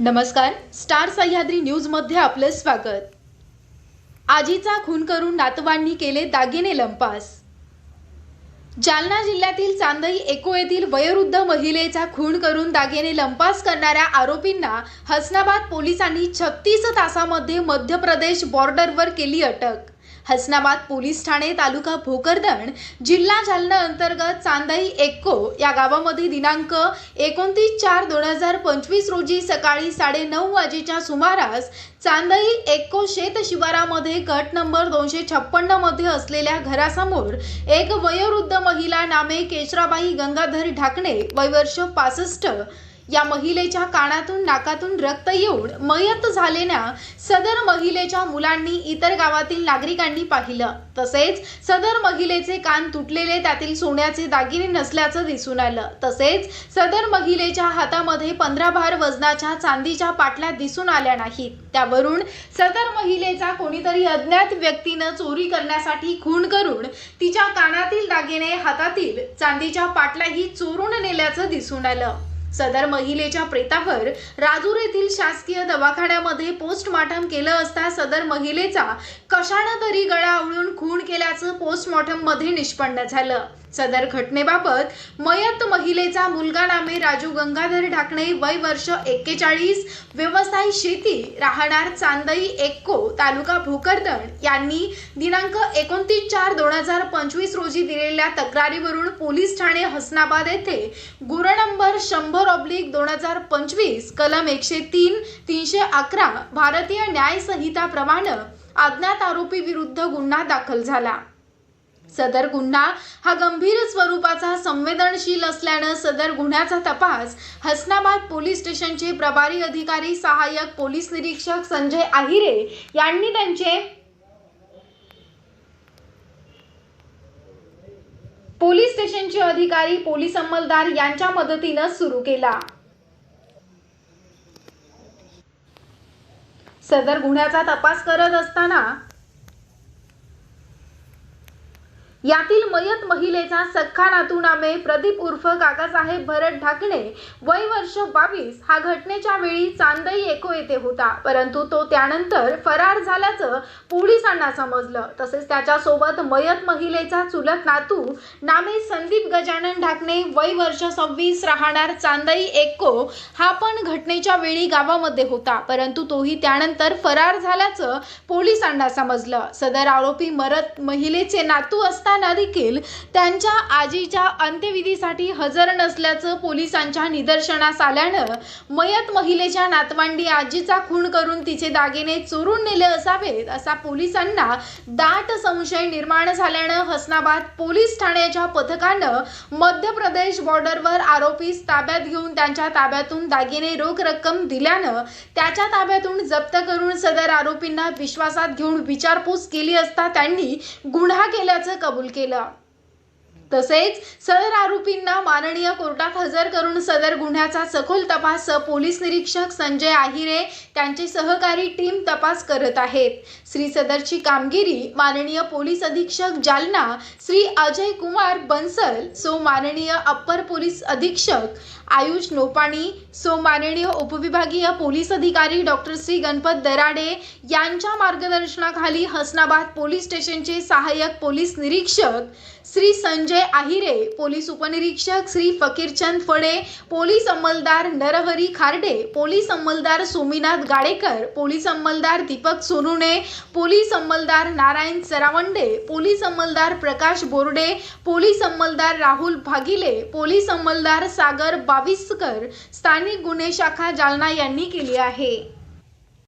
नमस्कार. स्टार सह्याद्री न्यूजमध्ये स्वागत. आजीचा खून करून नातवांनी केले दागिने लंपास. जालना जिल्ह्यातील चांदई एको येथील वयोवृद्ध महिलेचा खून करून दागिने लंपास करणाऱ्या आरोपींना हसनाबाद पोलिसांनी छत्तीस तासामध्ये मध्य प्रदेश बॉर्डरवर केली अटक. हसनाबाद पोलीस ठाणे तालुका भोकरदन जिल्हा जालना अंतर्गत चांदई एक्को या गावामध्ये दिनांक एकोणतीस चार दोन हजार पंचवीस रोजी सकाळी साडेनऊ वाजेच्या सुमारास चांदई एक्को शेत शिवारामध्ये गट नंबर दोनशे छप्पन्नमध्ये असलेल्या घरासमोर एक वयोवृद्ध महिला नामे केशराबाई गंगाधर ढाकणे वयवर्ष पासष्ट या महिलेच्या कानातून नाकातून रक्त येऊन मयत झालेल्या सदर महिलेच्या मुलांनी इतर गावातील नागरिकांनी पाहिलं. तसेच सदर महिलेचे कान तुटलेले त्यातील सोन्याचे दागिने नसल्याचं दिसून आलं. तसेच सदर महिलेच्या हातामध्ये पंधरा भार वजनाच्या चांदीच्या पाटल्या दिसून आल्या नाहीत. त्यावरून सदर महिलेचा कोणीतरी अज्ञात व्यक्तीनं चोरी करण्यासाठी खून करून तिच्या कानातील दागिने हातातील चांदीच्या पाटल्याही चोरून नेल्याचं दिसून आलं. सदर महिलेच्या प्रेतावर राजूर येथील शासकीय दवाखान्यामध्ये पोस्टमॉर्टम केलं असता सदर महिलेचा कशानं तरी गळा आवळून खून केल्याचं पोस्टमॉर्टममध्ये निष्पन्न झालं. सदर घटनेबाबत मयत महिलेचा मुलगा नामे राजू गंगाधर ढाकणे वय वर्ष एक्केचाळीस. व्यवसाय शेती राहणार चांदई एक्को तालुका भोकरदण यांनी दिनांक एकोणतीस चार दोन हजार पंचवीस रोजी दिलेल्या तक्रारीवरून पोलीस ठाणे हसनाबाद येथे गुर नंबर शंभर ऑब्लिक दोन हजार पंचवीस कलम एकशे तीन तीनशे अकरा भारतीय न्यायसंहिताप्रमाणे अज्ञात आरोपी विरुद्ध गुन्हा दाखल झाला. सदर गुन्हा हा गंभीर स्वरूपाचा संवेदनशील असल्यानं सदर गुन्ह्याचा तपास हसनाबाद पोलीस स्टेशनचे प्रभारी अधिकारी सहाय्यक पोलीस निरीक्षक संजय आहिरे यांनी त्यांचे पोलीस स्टेशनचे अधिकारी पोलीस अंमलदार यांच्या मदतीनं सुरू केला. सदर गुन्ह्याचा तपास करत असताना यातील मयत महिलेचा सख्खा नातू नामे प्रदीप उर्फ काकासाहेब भरत ढाकणे. वय वर्ष बावीस. हा घटनेच्या वेळी चांदई एको येथे होता. परंतु तो त्यानंतर फरार झाल्याचं पोलिसांना समजलं. तसेच त्याच्यासोबत मयत महिलेचा चुलत नातू नामे संदीप गजानन ढाकणे वय वर्ष सव्वीस राहणार चांदई एक्को हा पण घटनेच्या वेळी गावामध्ये होता. परंतु तोही त्यानंतर फरार झाल्याचं पोलिसांना समजलं. सदर आरोपी मरत महिलेचे नातू असताना देखील त्यांच्या आजीच्या अंत्यविधीसाठी हजर नसल्याचं पोलिसांच्या निदर्शनास आल्यानं मयत महिलेच्या नातवांडी आजीचा खून करून तिचे दागिने चोरून नेले असावेत असा पोलिसांना दाट संशय निर्माण झाल्यानं हसनाबाद पोलीस ठाण्याच्या पथकानं मध्य प्रदेश बॉर्डरवर आरोपीस ताब्यात घेऊन त्यांच्या ताब्यातून दागिने रोख रक्कम दिल्यानं त्याच्या ताब्यातून जप्त करून सदर आरोपींना विश्वासात घेऊन विचारपूस केली असता त्यांनी गुन्हा केल्याचं कबूल केला. तसेच सदर आरोपींना माननीय कोर्टात हजर करून सदर गुन्ह्याचा सखोल तपास पोलीस निरीक्षक संजय आहिरे त्यांचे सहकारी टीम तपास करत आहेत. श्री सदरची कामगिरी माननीय पोलीस अधीक्षक जालना श्री अजय कुमार बन्सल सो माननीय अप्पर पोलीस अधीक्षक आयुष नोपाणी सो माननीय उपविभागीय पोलीस अधिकारी डॉक्टर श्री गणपत दराडे यांच्या मार्गदर्शनाखाली हसनाबाद पोलीस स्टेशनचे सहाय्यक पोलीस निरीक्षक श्री संजय आहिरे पोलीस उपनिरीक्षक श्री फकीरचंद फडे पोलीस अंमलदार नरहरी खार्डे पोलीस अंमलदार सोमीनाथ गाडेकर पोलीस अंमलदार दीपक सोनुणे पोलीस अंमलदार नारायण सरावंडे पोलीस अंमलदार प्रकाश बोर्डे पोलीस अंमलदार राहुल भागिले पोलीस अंमलदार सागर बाविस्कर स्थानिक गुन्हे शाखा जालना यांनी केली आहे.